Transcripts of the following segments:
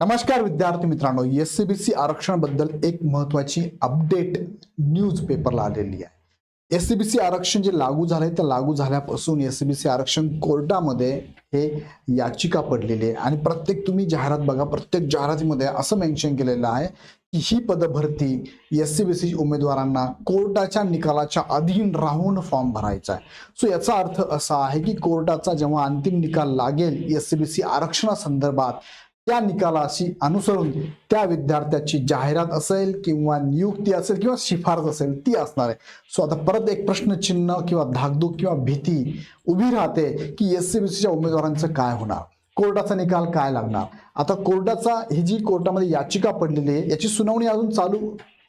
नमस्कार विद्यार्थी मित्रांनो एस सी बी सी आरक्षणाबद्दल एक महत्वाची अपडेट न्यूज पेपरला आलेली आहे. एस सी बी सी आरक्षण जे लागू झालंय ते लागू झाल्यापासून एस सी बी सी आरक्षण कोर्टामध्ये हे याचिका पडलेली आहे. आणि प्रत्येक तुम्ही जाहिरात बघा प्रत्येक जाहिरातीमध्ये असं मेन्शन केलेलं आहे की ही पदभरती एस सी बी सी उमेदवारांना कोर्टाच्या निकालाच्या अधीन राहून फॉर्म भरायचा आहे. सो याचा अर्थ असा आहे की कोर्टाचा जेव्हा अंतिम निकाल लागेल एस सी बी सी आरक्षणासंदर्भात त्या निकालाशी अनुसरून त्या विद्यार्थ्याची जाहिरात असेल किंवा नियुक्ती असेल किंवा शिफारस असेल ती असणार आहे. सो आता परत एक प्रश्नचिन्ह किंवा धाकधूक किंवा भीती उभी राहते की एस सी बी सीच्या उमेदवारांचं काय होणार? कोर्टाचा निकाल काय लागणार? आता कोर्टाचा ही जी कोर्टामध्ये याचिका पडलेली आहे याची सुनावणी अजून चालू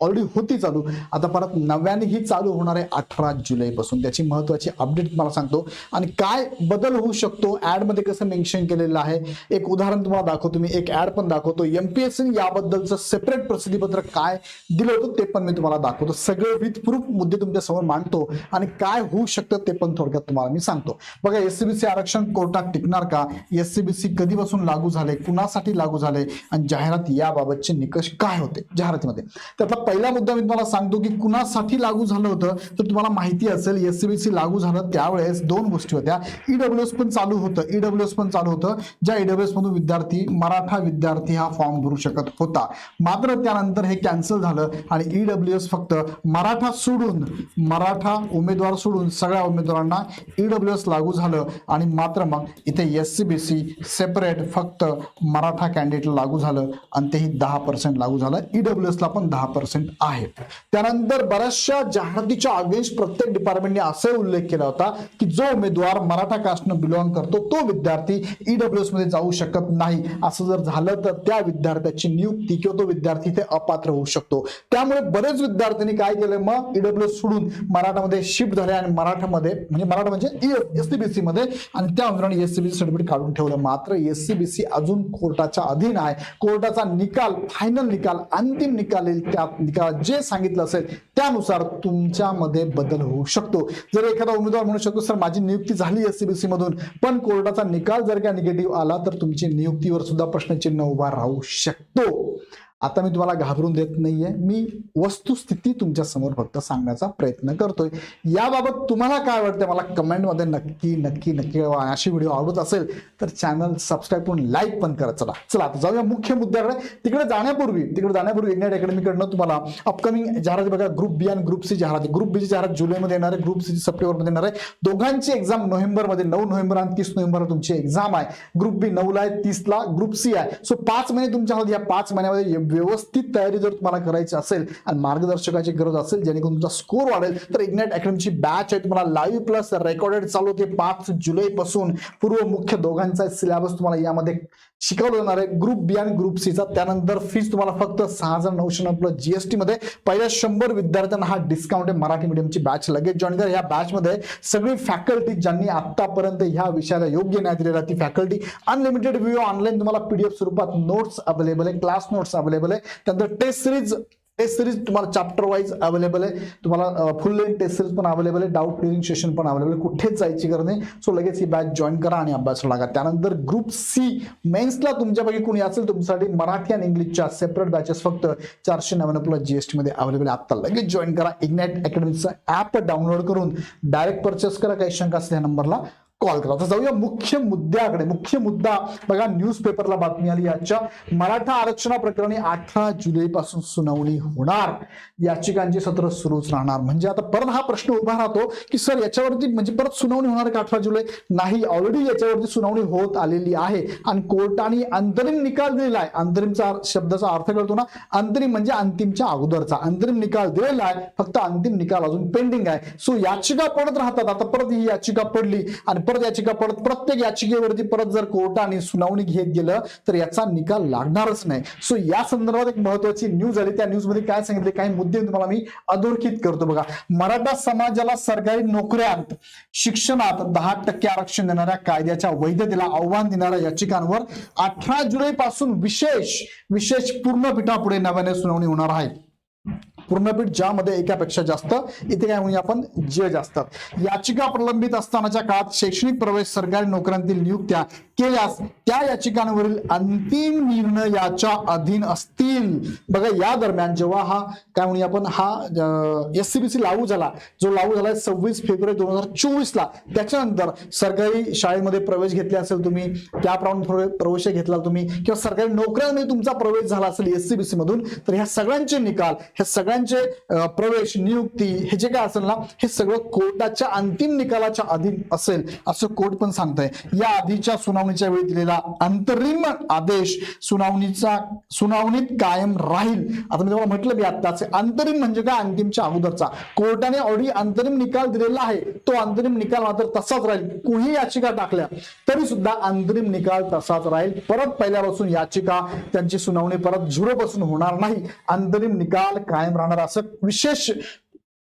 ऑलरेडी होती चालू. आता परत नव्याने ही चालू होणार आहे अठरा जुलैपासून त्याची महत्वाची अपडेट तुम्हाला सांगतो. आणि काय बदल होऊ शकतो? ॲडमध्ये कसं मेन्शन केलेलं आहे? एक उदाहरण तुम्हाला दाखवतो मी. एक ॲड पण दाखवतो. एमपीएससी याबद्दलचं सेपरेट प्रसिद्धीपत्र काय दिलं होतं ते पण मी तुम्हाला दाखवतो. सगळे विथ प्रूफ मुद्दे तुमच्यासमोर मांडतो. आणि काय होऊ शकतं ते पण थोडक्यात तुम्हाला मी सांगतो. बघा एससीबीसी आरक्षण कोर्टात टिकणार का? एससीबीसी कधीपासून लागू झाले कुणासाठी लागू झाले आणि जाहिरात याबाबतचे निकष काय होते? जाहिरातीमध्ये. त्यातला पहिला मुद्दा मी तुम्हाला सांगतो की कुणासाठी लागू झालं होतं तर तुम्हाला माहिती असेल एस सी बी सी लागू झालं त्यावेळेस दोन गोष्टी होत्या. ईडब्ल्यू एस पण चालू होतं. ईडब्ल्यू एस पण चालू होतं. ज्या ईडब्ल्यू एस मधून विद्यार्थी मराठा विद्यार्थी हा फॉर्म भरू शकत होता. मात्र त्यानंतर हे कॅन्सल झालं आणि ईडब्ल्यू एस फक्त मराठा सोडून मराठा उमेदवार सोडून सगळ्या उमेदवारांना ईडब्ल्यू एस लागू झालं आणि मात्र मग इथे S C B C separate फक्त मराठा कॅन्डिडेटला लागू झालं आणि तेही दहा पर्सेंट लागू झालं. ईडब्ल्यू एसला पण दहा पर्सेंट आहे त्यानंतर बऱ्याचशा जाहिरातीच्या अगेन्स्ट प्रत्येक डिपार्टमेंटने असे उल्लेख केला होता की जो उमेदवार मराठा कास्टनं बिलॉंग करतो तो विद्यार्थी ईडब्ल्यू एसमध्ये जाऊ शकत नाही. असं जर झालं तर त्या विद्यार्थ्याची नियुक्ती किंवा तो विद्यार्थी ते अपात्र होऊ शकतो. त्यामुळे बरेच विद्यार्थ्यांनी काय केलं मग ईडब्ल्यू सोडून मराठामध्ये शिफ्ट झाले आणि मराठामध्ये म्हणजे मराठा म्हणजे एस सी बी सी मध्ये आणि त्या उमेदवारांनी एससीबीसी सर्टिफिकेट काढून ठेवलं. मात्र एससीबीसी अजून कोर्टाच्या अधीन आहे. कोर्टाचा निकाल फायनल निकाल अंतिम निकाल येईल त्या म्हणजे किंवा जे सांगितलं असेल त्यानुसार तुमच्यामध्ये बदल होऊ शकतो. जर एखादा उमेदवार म्हणू शकतो सर माझी नियुक्ती झाली एस मधून पण कोर्टाचा निकाल जर का निगेटिव्ह आला तर तुमची नियुक्तीवर सुद्धा प्रश्नचिन्ह उभा राहू शकतो. आता मी तुम्हाला घाबरून देत नाहीये. मी वस्तुस्थिती तुमच्यासमोर फक्त सांगण्याचा प्रयत्न करतोय. याबाबत तुम्हाला काय वाटतं मला कमेंटमध्ये नक्की नक्की नक्की अशी व्हिडिओ आवडत असेल तर चॅनल सबस्क्राईब करून लाईक पण करा. चला चला आता जाऊया मुख्य मुद्द्याकडे. तिकडे जाण्यापूर्वी तिकडे जाण्यापूर्वी इंडियन अकॅडमीकडनं तुम्हाला अपकमिंग जाहिरात बघा. ग्रुप बी आणि ग्रुप सी जाहिरात. ग्रुप बीची जाहिरात जुलैमध्ये येणार आहे. ग्रुप सी सप्टेंबरमध्ये येणार आहे. दोघांची एक्झाम नोव्हेंबरमध्ये. नऊ नोव्हेंबर आणि तीस नोव्हेंबर तुमची एक्झाम आहे. ग्रुप बी नऊला आहे तीसला. ग्रुप सी आहे. सो पाच महिने तुमच्या या पाच महिन्यामध्ये व्यवस्थित तयारी जर तुम्हाला करायची असेल आणि मार्गदर्शकाची गरज असेल जेणेकरून तुमचा स्कोर वाढेल तर इग्नाइट अकॅडमीची बॅच आहे तुम्हाला लाईव्ह प्लस रेकॉर्डेड चालू होते पाच जुलै पासून. पूर्व मुख्य दोघांचा सिलेबस तुम्हाला यामध्ये शिकवलं जाणार आहे. ग्रुप बी आणि ग्रुप सीचा त्यानंतर फीस तुम्हाला फक्त सहा हजार नऊशे नऊ प्लस जीएसटी मध्ये. पहिल्या शंभर विद्यार्थ्यांना हा डिस्काउंट आहे. मराठी मीडियमची बॅच लगेच जॉईन करा. या बॅच मध्ये सगळी फॅकल्टी ज्यांनी आतापर्यंत ह्या विषयाला योग्य न्याय दिलेला ती फॅकल्टी अनलिमिटेड व्हिडिओ ऑनलाईन तुम्हाला पीडीएफ स्वरूपात नोट्स अवेलेबल आहे. क्लास नोट्स अवेलेबल आहे. त्यानंतर टेस्ट सिरीज टेस्ट सिरीज तुम्हाला चॅप्टर वाईज अवेलेबल आहे. तुम्हाला फुल लेन टेस्ट सिरीज पण अवेलेबल आहे. डाऊट क्लिअरिंग सेशन पण अवेलेबल आहे. कुठेच जायची गरज नाही. सो लगेच ही बॅच जॉईन करा आणि अभ्यास लागा. त्यानंतर ग्रुप सी मेन्सला तुमच्यापैकी कोणी असेल तुमच्यासाठी मराठी आणि इंग्लिशच्या सेपरेट बॅचेस फक्त चारशे नव्याण्णव प्लस जीएसटी मध्ये अवेलेबल आहे. आत्ता लगेच जॉईन करा. इग्नाइट अकॅडमीचा ऍप डाउनलोड करून डायरेक्ट परचेस करा. काही शंका असल्या या नंबरला कॉल करा. आता जाऊया मुख्य मुद्द्याकडे. मुख्य मुद्दा बघा न्यूज पेपरला बातमी आली. याच्या मराठा आरक्षणाप्रकरणी अठरा जुलै पासून सुनावणी होणार. याचिकांचे सत्र सुरूच राहणार. म्हणजे आता परत हा प्रश्न उभा राहतो की सर याच्यावरती म्हणजे परत सुनावणी होणार का अठरा जुलै? नाही. ऑलरेडी याच्यावरती सुनावणी होत आलेली आहे. आणि कोर्टाने अंतरिम निकाल दिलेला आहे अंतरिमचा शब्दाचा अर्थ कळतो ना? अंतरिम म्हणजे अंतिमच्या अगोदरचा. अंतरिम निकाल दिलेला आहे फक्त अंतिम निकाल अजून पेंडिंग आहे. सो याचिका पडत राहतात. आता परत ही याचिका पडली आणि परत याचिका परत प्रत्येक याचिकेवरती परत जर कोर्टाने सुनावणी घेत गेलं तर याचा निकाल लागणारच नाही. सो या संदर्भात एक महत्वाची न्यूज आली. त्या न्यूजमध्ये काय सांगितले काही मुद्दे तुम्हाला मी अधोरेखित करतो बघा. मराठा समाजाला सरकारी नोकऱ्यात शिक्षणात दहा टक्के आरक्षण देणाऱ्या कायद्याच्या वैधतेला आव्हान देणाऱ्या याचिकांवर अठरा जुलै पासून विशेष विशेष पूर्ण पीठापुढे नव्याने सुनावणी होणार आहे. पूर्णपीठ ज्यामध्ये एकापेक्षा जास्त इथे काय म्हणूया आपण जज असतात याचिका प्रलंबित असतानाच्या काळात शैक्षणिक प्रवेश सरकारी नोकऱ्यांतील नियुक्त्या केल्यास त्या याचिकांवरील अंतिम निर्णय याच्या अधीन असतील. बघा या दरम्यान जेव्हा हा काय म्हणूया आपण हा एस सी बी सी लागू झाला जो लागू झाला सव्वीस फेब्रुवारी दोन हजार चोवीस ला त्याच्यानंतर सरकारी शाळेमध्ये प्रवेश घेतले असेल तुम्ही त्याप्रमाणे प्रवे- प्रवेश घेतला तुम्ही किंवा सरकारी नोकऱ्यांमध्ये तुमचा प्रवेश झाला असेल एस सी बी सी मधून तर ह्या सगळ्यांचे निकाल ह्या सगळ्या सगळ्यांचे प्रवेश नियुक्ती हे जे काय असेल ना हे सगळं कोर्टाच्या अंतिम निकालाच्या अधीन असेल असं कोर्ट पण सांगतंय. या आधीच्या सुनावणीच्या वेळी दिलेला अंतरिम आदेश सुनावणीचा सुनावणीत कायम राहील. आता मी तुम्हाला म्हटलं की आत्ताच अंतरिम म्हणजे काय? अंतिमच्या अगोदरचा. कोर्टाने ऑलरेडी अंतरिम निकाल दिलेला आहे. तो अंतरिम निकाल मात्र तसाच राहील. कोणी याचिका टाकल्या तरी सुद्धा अंतरिम निकाल तसाच राहील. परत पहिल्यापासून याचिका त्यांची सुनावणी परत झुरोपासून होणार नाही. अंतरिम निकाल कायम राहणार. असं विशेष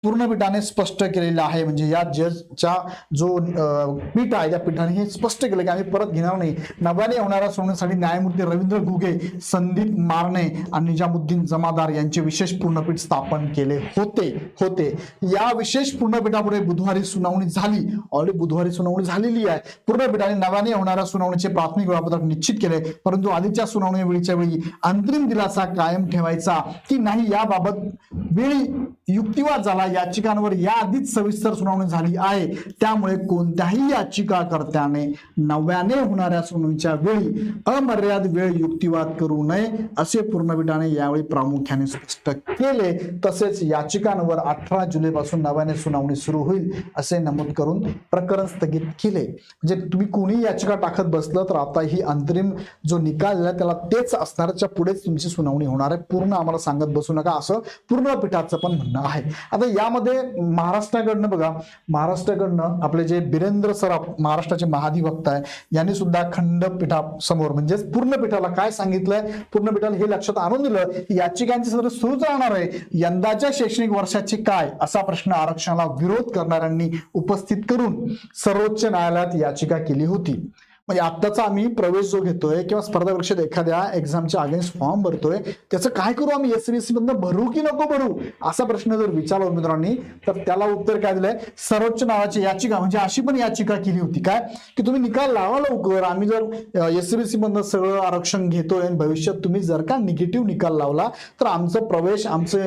पूर्णपीठाने स्पष्ट केलेलं आहे. म्हणजे या जजचा जो अं, पीठ आहे त्या पीठाने हे स्पष्ट केलं की आम्ही परत घेणार नाही. नव्याने होणाऱ्या सुनावणीसाठी न्यायमूर्ती रवींद्र घुगे संदीप मारणे आणि निजामुद्दीन जमादार यांचे विशेष पूर्णपीठ स्थापन केले होते. होते. या विशेष पूर्णपीठापुढे बुधवारी सुनावणी झाली. ऑलरेडी बुधवारी सुनावणी झालेली आहे. पूर्णपीठाने नव्याने होणाऱ्या सुनावणीचे प्राथमिक वेळापत्रक निश्चित केले. परंतु आधीच्या सुनावणी वेळीच्या वेळी अंतरिम दिलासा कायम ठेवायचा की नाही याबाबत वेळी युक्तिवाद झाला. याचिकांवर याआधीच सविस्तर सुनावणी झाली आहे. त्यामुळे कोणत्याही याचिकाकर्त्याने नव्याने होणाऱ्या सुनावणीच्या वेळी अमर्याद वेळ युक्तिवाद करू नये असे पूर्णपीठाने यावेळी प्रामुख्याने स्पष्ट केले. तसेच याचिकांवर अठरा जुलै पासून नव्याने सुनावणी सुरू होईल असे नमूद करून प्रकरण स्थगित केले. म्हणजे तुम्ही कोणी याचिका टाकत बसलं तर आता ही अंतरिम जो निकाल त्याला तेच असणारच्या पुढेच तुमची सुनावणी होणार आहे. पूर्ण आम्हाला सांगत बसू नका असं पूर्ण पीठाचं पण म्हणणं आहे. आता यामध्ये महाराष्ट्राकडनं बघा महाराष्ट्राकडनं आपले जे बिरेंद्र सराफ महाराष्ट्राचे महाधिवक्ता आहे यांनी सुद्धा खंडपीठासमोर म्हणजेच पूर्णपीठाला काय सांगितलंय? पूर्णपीठाला हे लक्षात आणून दिलं की याचिकांची सत्र सुरूच राहणार आहे. यंदाच्या शैक्षणिक वर्षाची काय? असा प्रश्न आरक्षणाला विरोध करणाऱ्यांनी उपस्थित करून सर्वोच्च न्यायालयात याचिका केली होती. म्हणजे आत्ताचा आम्ही प्रवेश जो घेतोय किंवा स्पर्धा परीक्षेत एखाद्या एक्झामच्या अगेन्स्ट फॉर्म भरतोय त्याचं काय करू आम्ही? एसबीसी मधनं भरू की नको भरू? असा प्रश्न जर विचारला उमेदवारांनी तर त्याला उत्तर काय दिलंय? सर्वोच्च नावाची याचिका म्हणजे अशी पण याचिका केली होती काय? की तुम्ही निकाल लावा लवकर. आम्ही जर एस बी सी मधनं सगळं आरक्षण घेतोय आणि भविष्यात तुम्ही जर का निगेटिव्ह निकाल लावला तर आमचं प्रवेश आमचे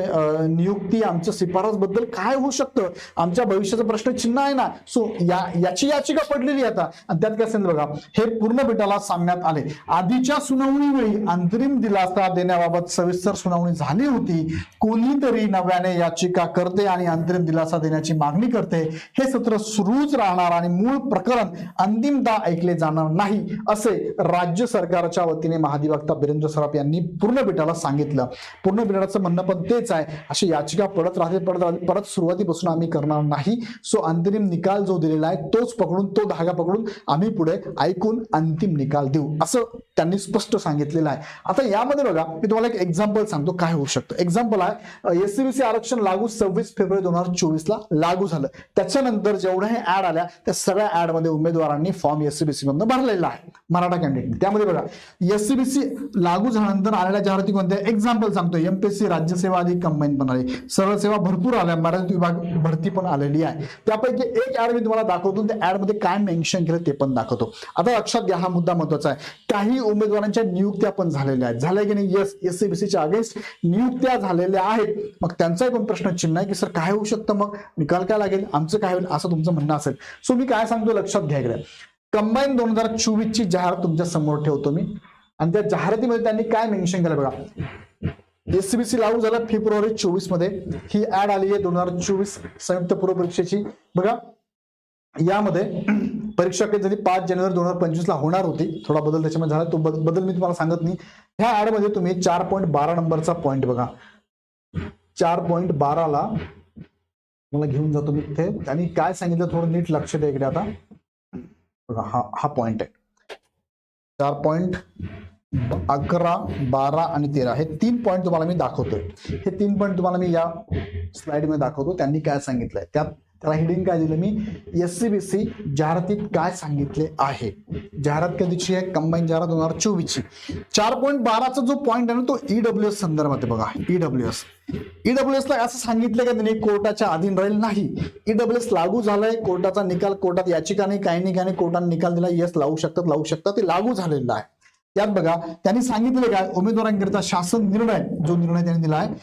नियुक्ती आमच्या शिफारसबद्दल काय होऊ शकतं? आमच्या भविष्याचा प्रश्न चिन्ह आहे ना. सो या याची याचिका पडलेली आहे आता. आणि त्यात काय असेल बघा हे पूर्ण पीठाला सांगण्यात आले. आधीच्या सुनावणी वेळी अंतरिम दिलासा देण्याबाबत सविस्तर सुनावणी झाली होती. कोणीतरी नव्याने याचिका करते आणि अंतरिम दिलासा देण्याची मागणी करते. हे सत्र सुरूच राहणार आणि मूळ प्रकरण अंतिमदा ऐकले जाणार नाही असे राज्य सरकारच्या वतीने महाधिवक्ता बिरेंद्र सराफ यांनी पूर्ण पीठाला सांगितलं. पूर्ण पीठाचं म्हणणं पण तेच आहे. अशी याचिका पडत राहते पडत राहते परत सुरुवातीपासून आम्ही करणार नाही. सो अंतरिम निकाल जो दिलेला आहे तोच पकडून तो धागा पकडून आम्ही पुढे ऐकून अंतिम निकाल देऊ असं त्यांनी स्पष्ट सांगितलेलं आहे. आता यामध्ये बघा मी तुम्हाला एक एक्झाम्पल सांगतो काय होऊ शकतं. एक्झाम्पल आहे एससीबीसी आरक्षण लागू सव्वीस फेब्रुवारी दोन हजार चोवीस ला लागू झालं. त्याच्यानंतर जेवढ्या हे ऍड आल्या त्या सगळ्या ऍडमध्ये उमेदवारांनी फॉर्म एससीबीसी मधनं भरलेला आहे मराठा कॅन्डिडेट त्यामध्ये बघा एससीबीसी लागू झाल्यानंतर आलेल्या जाहिराती कोणत्या एक्झाम्पल सांगतो एमपीएससी राज्यसेवा आधी कंबाईन पण आली सरळ सेवा भरपूर आल्या मराठी विभाग भरती पण आलेली आहे. त्यापैकी एक ऍड मी तुम्हाला दाखवतो त्या ऍडमध्ये काय मेन्शन केलं ते पण दाखवतो. आता लक्षात घ्या हा मुद्दा महत्त्वाचा आहे. काही उमेदवारांच्या नियुक्त्या पण झालेल्या आहेत. झाल्या की नाही? येस एस च्या अगेन्स्ट नियुक्त्या झालेल्या आहेत. मग त्यांचाही पण प्रश्न चिन्ह आहे की सर काय होऊ शकतं मग? निकाल काय लागेल? आमचं काय होईल? असं तुमचं म्हणणं असेल. सो मी काय सांगतो? लक्षात घ्या इकडे. कंबाईन दोन हजार चोवीस ची जाहिरात तुमच्यासमोर ठेवतो मी. आणि त्या जाहिरातीमध्ये त्यांनी काय मेन्शन केलं बघा. एससीबीसी लागू झाला फेब्रुवारी चोवीसमध्ये ही ऍड आली आहे दोन हजार चोवीस संयुक्त पूर्व परीक्षेची. बघा यामध्ये परीक्षा काही पाच जानेवारी दोन हजार पंचवीस ला होणार होती. थोडा बदल त्याच्यामध्ये झाला. तो बद- बदल मी तुम्हाला सांगत नाही. ह्या ऍडमध्ये तुम्ही चार पॉईंट बारा नंबरचा पॉईंट बघा. चार पॉईंट बाराला मला घेऊन जातो मी तिथे आणि काय सांगितलं थोडं नीट लक्ष द्या इकडे आता. बघा हा हा पॉईंट आहे. चार पॉईंट अकरा बारा आणि तेरा. हे तीन पॉईंट तुम्हाला मी दाखवतोय. हे तीन पॉईंट तुम्हाला मी या स्लाइडमध्ये दाखवतो. त्यांनी काय सांगितलंय? त्यात त्याला हेडिंग काय दिलं? मी एस सी बी सी जाहिरातीत काय सांगितले आहे? जाहिरात कधीची आहे? कंबाईन जाहिरात दोन हजार चोवीसची. चार पॉईंट बाराचा जो पॉईंट आहे ना तो ईडब्ल्यू एस संदर्भात बघा. बघा ईडब्ल्यू एस ईडब्ल्यू ला असं सांगितलं का त्यांनी कोर्टाच्या अधीन राहील नाही. ईडब्ल्यू एस लागू झालाय कोर्टाचा निकाल कोर्टात याचिका नाही काही नाही काही नाही कोर्टाने निकाल दिला येस लावू शकतात लावू शकतात ते लागू झालेलं आहे. त्यात बघा त्यांनी सांगितले काय? उमेदवारांकरिता शासन निर्णय जो निर्णय त्यांनी दिला आहे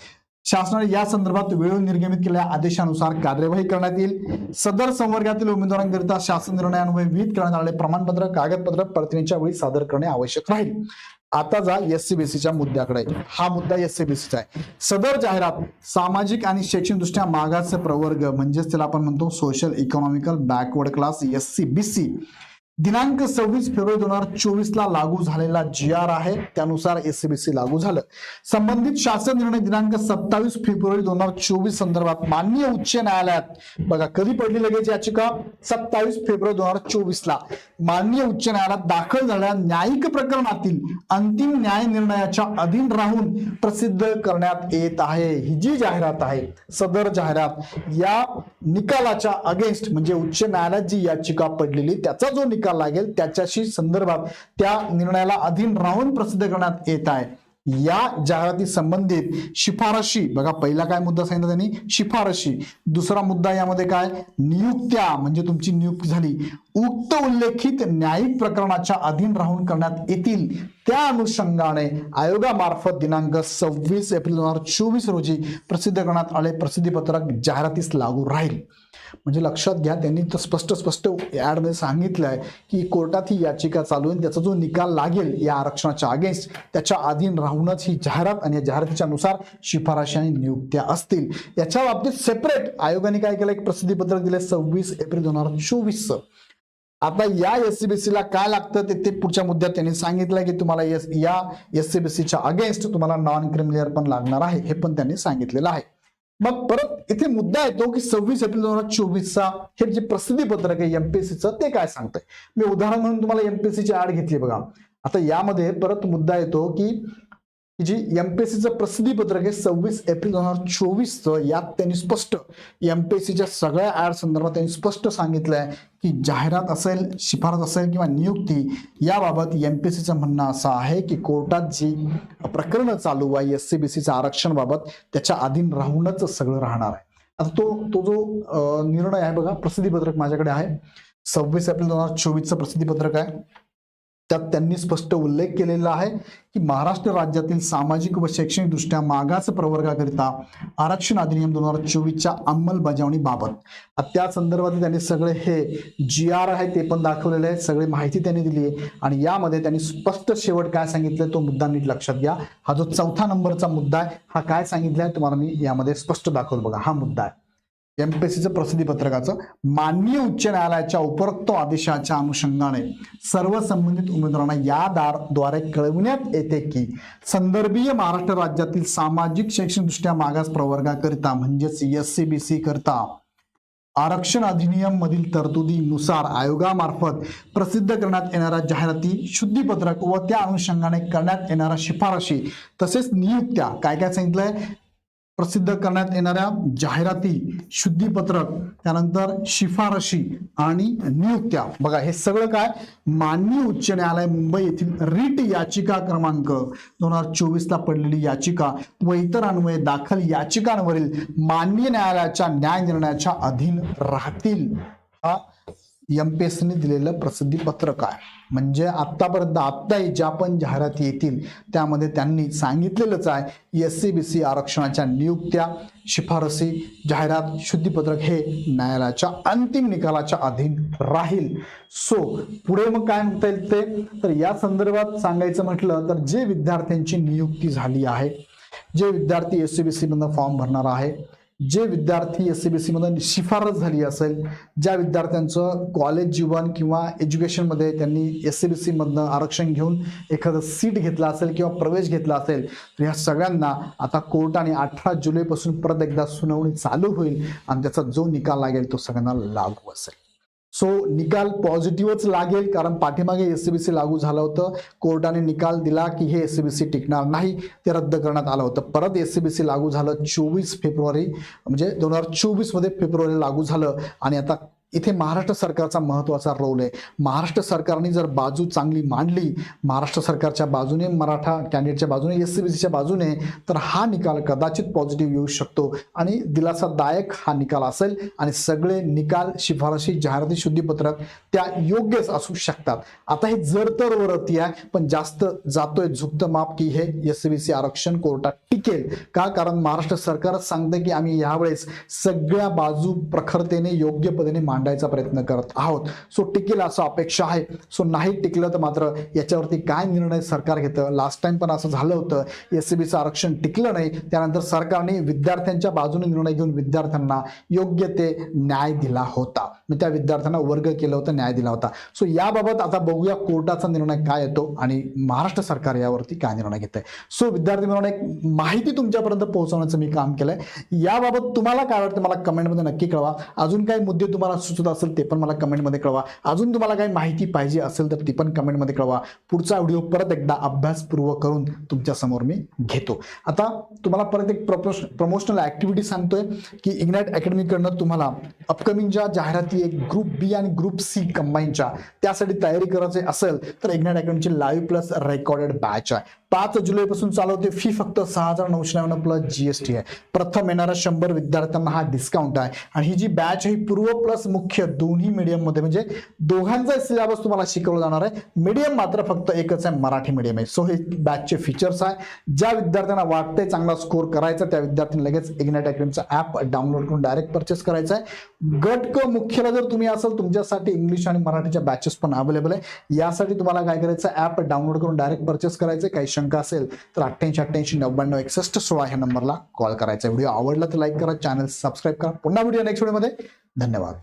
शासनाने या संदर्भात वेळ निर्गमित केलेल्या आदेशानुसार कार्यवाही करण्यात येईल. सदर संवर्गातील उमेदवारांकरिता शासन निर्णयान्वये विहित करण्यात आलेले प्रमाणपत्र कागदपत्र परतण्याच्या वेळी सादर करणे आवश्यक राहील. आता जा एससीबीसीच्या मुद्द्याकडे. हा मुद्दा एससीबीसीचा आहे. सदर जाहिरात सामाजिक आणि शैक्षणिक दृष्ट्या मागास प्रवर्ग म्हणजेच त्याला आपण म्हणतो social economical backward class SCBC दिनांक सव्वीस फेब्रुवारी दोन हजार चोवीस ला लागू झालेला जी आर आहे. त्यानुसार एससीबीसी लागू झालं. संबंधित शासन निर्णय दिनांक सत्तावीस फेब्रुवारी दोन हजार चोवीस संदर्भात माननीय उच्च न्यायालयात. बघा कधी पडली लगेच याचिका? सत्तावीस फेब्रुवारी दोन हजार चोवीस ला माननीय उच्च न्यायालयात दाखल झालेल्या न्यायिक प्रकरणातील अंतिम न्याय निर्णयाच्या अधीन राहून प्रसिद्ध करण्यात येत आहे. ही जी जाहिरात आहे सदर जाहिरात या निकालाच्या अगेन्स्ट म्हणजे उच्च न्यायालयात जी याचिका पडलेली त्याचा जो निकाल लागेल त्याच्याशी संदर्भात त्या निर्णयाला अधीन राहून प्रसिद्ध करण्यात येत आहे. या जाहिराती संबंधित शिफारशी बघा पहिला काय मुद्दा सांगितला त्यांनी? शिफारशी. दुसरा मुद्दा यामध्ये काय? नियुक्त्या म्हणजे तुमची नियुक्ती झाली. उक्त उल्लेखित न्यायिक प्रकरणाच्या अधीन राहून करण्यात येतील. त्या अनुषंगाने आयोगामार्फत दिनांक सव्वीस एप्रिल दोन हजार चोवीस रोजी प्रसिद्ध करण्यात आले प्रसिद्धीपत्रक जाहिरातीस लागू राहील. म्हणजे लक्षात घ्या त्यांनी तर स्पष्ट स्पष्ट ॲडमध्ये सांगितलं सांगितलंय की कोर्टात ही याचिका चालू आहे. त्याचा जो निकाल लागेल या आरक्षणाच्या अगेन्स्ट त्याच्या अधीन राहूनच ही जाहिरात आणि या जाहिरातीच्या नुसार शिफारशी आणि नियुक्त्या असतील. याच्या बाबतीत सेपरेट आयोगाने काय केलं? एक प्रसिद्धीपत्रक दिले सव्वीस एप्रिल दोन हजार चोवीस आता या एससीबीसी ला काय लागतं? ते ते पुढच्या मुद्द्यात त्यांनी सांगितलंय की तुम्हाला एस या एससीबीसीच्या अगेन्स्ट तुम्हाला नॉन क्रिमिनल पण लागणार आहे. हे पण त्यांनी सांगितलेलं आहे. मग परत इथे मुद्दा येतो की सव्वीस एप्रिल दोन हजार चोवीसचा हे जे प्रसिद्धी पत्रक आहे एमपीएससीचं ते काय सांगतंय? मी उदाहरण म्हणून तुम्हाला एमपीएससीची आड घेतली बघा. आता यामध्ये परत मुद्दा येतो की जी एम पी एस सीचं प्रसिद्धीपत्रक आहे सव्वीस एप्रिल दोन हजार चोवीसचं यात त्यांनी स्पष्ट एम पी एस सीच्या सगळ्या ॲड संदर्भात त्यांनी स्पष्ट सांगितलं आहे की जाहिरात असेल शिफारस असेल किंवा नियुक्ती याबाबत एम पी एस सीचं म्हणणं असं आहे की कोर्टात जी प्रकरणं चालू आहे एस सी बी सीचं आरक्षणबाबत त्याच्या अधीन राहूनच सगळं राहणार आहे. आता तो तो जो निर्णय आहे बघा प्रसिद्धीपत्रक माझ्याकडे आहे. सव्वीस एप्रिल दोन हजार चोवीसचं प्रसिद्धीपत्रक आहे. त्यात त्यांनी स्पष्ट उल्लेख केलेला आहे की महाराष्ट्र राज्यातील सामाजिक व शैक्षणिक दृष्ट्या मागास प्रवर्गाकरिता आरक्षण अधिनियम दोन हजार चोवीसच्या अंमलबजावणीबाबत त्या संदर्भात त्यांनी सगळे हे जी आर आहे ते पण दाखवलेले आहे सगळी माहिती त्यांनी दिली आहे आणि यामध्ये त्यांनी स्पष्ट शेवट काय सांगितलं तो मुद्दा नीट लक्षात घ्या. हा जो चौथा नंबरचा मुद्दा आहे हा काय सांगितलाय तुम्हाला मी यामध्ये स्पष्ट दाखवलं बघा. हा मुद्दा आहे. एमपीएससीचं प्रसिद्धी पत्रकाचं. माननीय उच्च न्यायालयाच्या उपरोक्त आदेशाच्या अनुषंगाने सर्व संबंधित उमेदवारांना या दारद्वारे कळविण्यात येते की संदर्भीय महाराष्ट्र राज्यातील सामाजिक शैक्षणिकदृष्ट्या मागास प्रवर्गाकरिता म्हणजेच एस सी बी सी करता आरक्षण अधिनियम मधील तरतुदीनुसार आयोगामार्फत प्रसिद्ध करण्यात येणाऱ्या जाहिराती शुद्धीपत्रक व त्या अनुषंगाने करण्यात येणाऱ्या शिफारशी तसेच नियुक्त्या. काय काय सांगितलंय? प्रसिद्ध करण्यात येणाऱ्या जाहिराती शुद्धीपत्रक त्यानंतर शिफारशी आणि नियुक्त्या. बघा हे सगळं काय? माननीय उच्च न्यायालय मुंबई येथील रिट याचिका क्रमांक दोन हजार चोवीसला पडलेली याचिका व इतर अन्वये दाखल याचिकांवरील माननीय न्यायालयाच्या न्याय निर्णयाच्या अधीन राहतील. हा एमपीएससीने दिलेलं प्रसिद्धी पत्रक आहे. म्हणजे आत्तापर्यंत आत्ताही ज्या पण जाहिराती येतील त्यामध्ये त्यांनी सांगितलेलंच आहे एस सी बी सी आरक्षणाच्या नियुक्त्या शिफारसी जाहिरात शुद्धीपत्रक हे न्यायालयाच्या अंतिम निकालाच्या अधीन राहील. सो पुढे मग काय म्हणता येईल ते? तर या संदर्भात सांगायचं म्हटलं तर जे विद्यार्थ्यांची नियुक्ती झाली आहे जे विद्यार्थी एस सी बी सीमधनं फॉर्म भरणार आहे जे विद्यार्थी एस सी बी सीमधून शिफारस झाली असेल ज्या विद्यार्थ्यांचं कॉलेज जीवन किंवा एज्युकेशनमध्ये त्यांनी एस सी बी सीमधनं आरक्षण घेऊन एखादं सीट घेतलं असेल किंवा प्रवेश घेतला असेल तर ह्या सगळ्यांना आता कोर्टाने अठरा जुलैपासून परत एकदा सुनावणी चालू होईल आणि त्याचा जो निकाल लागेल तो सगळ्यांना लागू असेल. सो निकाल पॉझिटिव्हच लागेल कारण पाठीमागे ए सी बी सी लागू झालं होतं. कोर्टाने निकाल दिला की हे एस सी बी सी टिकणार नाही ते रद्द करण्यात आलं होतं. परत एस सी बी सी लागू झालं चोवीस फेब्रुवारी म्हणजे दोन हजार चोवीसमध्ये फेब्रुवारी लागू झालं. आणि आता इथे महाराष्ट्र सरकारचा महत्त्वाचा रोल आहे. महाराष्ट्र सरकारने जर बाजू चांगली मांडली महाराष्ट्र सरकारच्या बाजूने मराठा कॅन्डिडेटच्या बाजूने एस सी बी सीच्या बाजूने तर हा निकाल कदाचित पॉझिटिव्ह येऊ शकतो. आणि दिलासादायक हा निकाल असेल आणि सगळे निकाल शिफारशी जाहिराती शुद्धीपत्रक त्या योग्यच असू शकतात. आता हे जर तर वरती आहे पण जास्त जातोय झुकतं माप की हे एस सी बी सी आरक्षण कोर्टात टिकेल. का? कारण महाराष्ट्र सरकारच सांगतं की आम्ही यावेळेस सगळ्या बाजू प्रखरतेने योग्य पद्धतीने मांडायचा प्रयत्न करत आहोत. सो टिकेल असं अपेक्षा आहे. सो नाही टिकलं तर मात्र याच्यावरती काय निर्णय सरकार घेतं? लास्ट टाइम पण असं झालं होतं. एस सी बीचं आरक्षण टिकलं नाही. त्यानंतर सरकारने विद्यार्थ्यांच्या बाजूने निर्णय घेऊन विद्यार्थ्यांना योग्य ते न्याय दिला होता. मी त्या विद्यार्थ्यांना वर्ग केलं होतं न्याय दिला होता. सो याबाबत आता बघूया कोर्टाचा निर्णय काय येतो आणि महाराष्ट्र सरकार यावरती काय निर्णय घेत आहे सो विद्यार्थी मिळून एक माहिती तुमच्यापर्यंत पोहोचवण्याचं मी काम केलंय. याबाबत तुम्हाला काय वाटतं? मला कमेंटमध्ये नक्की कळवा. अजून काही मुद्दे तुम्हाला सुचत असेल ते पण मला कमेंटमध्ये कळवा. अजून तुम्हाला काही माहिती पाहिजे असेल तर ती पण कमेंटमध्ये कळवा. पुढचा व्हिडिओ परत एकदा अभ्यासपूर्वक करून तुमच्यासमोर मी घेतो. आता तुम्हाला परत एक प्रपोश प्रमोशनल ऍक्टिव्हिटी सांगतोय की इग्नाइट अकॅडमीकडनं तुम्हाला अपकमिंग ज्या जाहिराती एक ग्रुप बी आणि ग्रुप सी कंबाईनच्या त्यासाठी तयारी करायची असेल तर इग्नॅट अकॅडमीची लाईव्ह प्लस रेकॉर्डेड बॅच आहे. पाच जुलैपासून चालू होते फी फक्त सहा हजार नऊशे नव्याण्णव प्लस जीएसटी आहे. प्रथम येणाऱ्या शंभर विद्यार्थ्यांना हा डिस्काउंट आहे. आणि ही जी बॅच आहे ही पूर्व प्लस मुख्य दोन्ही मीडियममध्ये म्हणजे दोघांचा सिलेबस तुम्हाला शिकवला जाणार आहे. मीडियम मात्र फक्त एकच आहे मराठी मीडियम आहे. सो हे बॅचचे फीचर्स आहे. ज्या विद्यार्थ्यांना वाटते चांगला स्कोर करायचा त्या विद्यार्थ्यांनी लगेच इग्नाइट अकॅडमीचा ऍप डाउनलोड करून डायरेक्ट परचेस करायचा आहे. गट क मुख्यला जर तुम्ही असाल तुमच्यासाठी इंग्लिश आणि मराठीच्या बॅचेस पण अवेलेबल आहे. यासाठी तुम्हाला काय करायचं ऍप डाउनलोड करून डायरेक्ट परचेस करायचं काही शंका असेल तर अठ्ठ्याऐंशी अठ्ठ्याऐंशी नव्याण्णव एकसष्ट सोळा ह्या नंबरला कॉल करायचा व्हिडिओ आवडला तर लाईक करा चॅनल सबस्क्राईब करा. पुन्हा व्हिडिओ नेक्स्ट व्हिडिओमध्ये धन्यवाद.